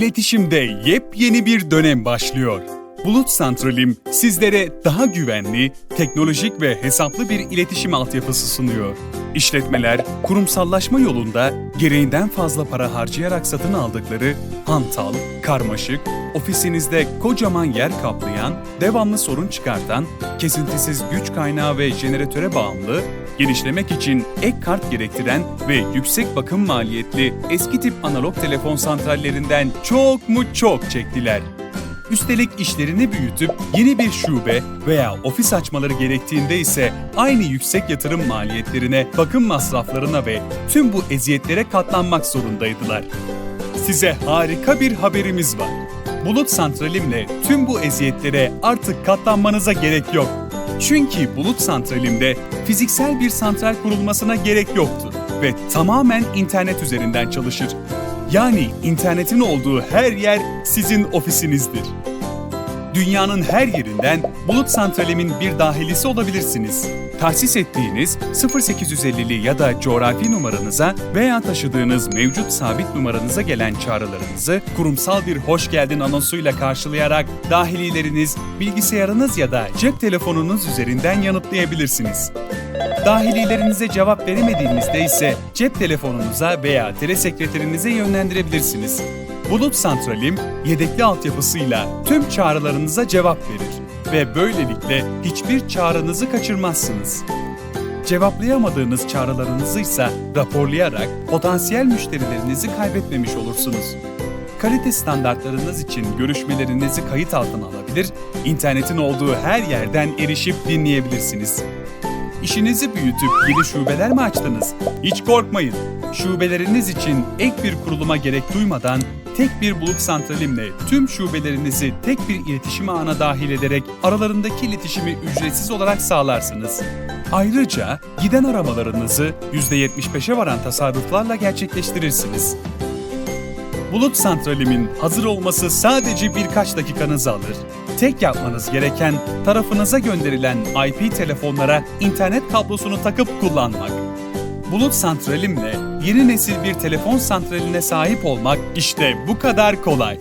İletişimde yepyeni bir dönem başlıyor. Bulut Santralim sizlere daha güvenli, teknolojik ve hesaplı bir iletişim altyapısı sunuyor. İşletmeler kurumsallaşma yolunda gereğinden fazla para harcayarak satın aldıkları hantal, karmaşık, ofisinizde kocaman yer kaplayan, devamlı sorun çıkartan, kesintisiz güç kaynağı ve jeneratöre bağımlı, genişlemek için ek kart gerektiren ve yüksek bakım maliyetli eski tip analog telefon santrallerinden çok mu çok çektiler. Üstelik işlerini büyütüp yeni bir şube veya ofis açmaları gerektiğinde ise aynı yüksek yatırım maliyetlerine, bakım masraflarına ve tüm bu eziyetlere katlanmak zorundaydılar. Size harika bir haberimiz var. Bulut Santralim'le tüm bu eziyetlere artık katlanmanıza gerek yok. Çünkü Bulut Santralim'de fiziksel bir santral kurulmasına gerek yoktur ve tamamen internet üzerinden çalışır. Yani internetin olduğu her yer sizin ofisinizdir. Dünyanın her yerinden Bulut Santralim'in bir dahilisi olabilirsiniz. Tahsis ettiğiniz 0850'li ya da coğrafi numaranıza veya taşıdığınız mevcut sabit numaranıza gelen çağrılarınızı kurumsal bir hoş geldin anonsuyla karşılayarak dahilileriniz, bilgisayarınız ya da cep telefonunuz üzerinden yanıtlayabilirsiniz. Dahililerinize cevap veremediğinizde ise cep telefonunuza veya telesekreterinize yönlendirebilirsiniz. Bulut Santralim yedekli altyapısıyla tüm çağrılarınıza cevap verir ve böylelikle hiçbir çağrınızı kaçırmazsınız. Cevaplayamadığınız çağrılarınızı ise raporlayarak potansiyel müşterilerinizi kaybetmemiş olursunuz. Kalite standartlarınız için görüşmelerinizi kayıt altına alabilir, internetin olduğu her yerden erişip dinleyebilirsiniz. İşinizi büyütüp yeni şubeler mi açtınız? Hiç korkmayın. Şubeleriniz için ek bir kuruluma gerek duymadan tek bir bulut santralimle tüm şubelerinizi tek bir iletişim ağına dahil ederek aralarındaki iletişimi ücretsiz olarak sağlarsınız. Ayrıca giden aramalarınızı %75'e varan tasarruflarla gerçekleştirirsiniz. Bulut santralimin hazır olması sadece birkaç dakikanızı alır. Tek yapmanız gereken tarafınıza gönderilen IP telefonlara internet kablosunu takıp kullanmak. Bulut santralimle yeni nesil bir telefon santraline sahip olmak işte bu kadar kolay.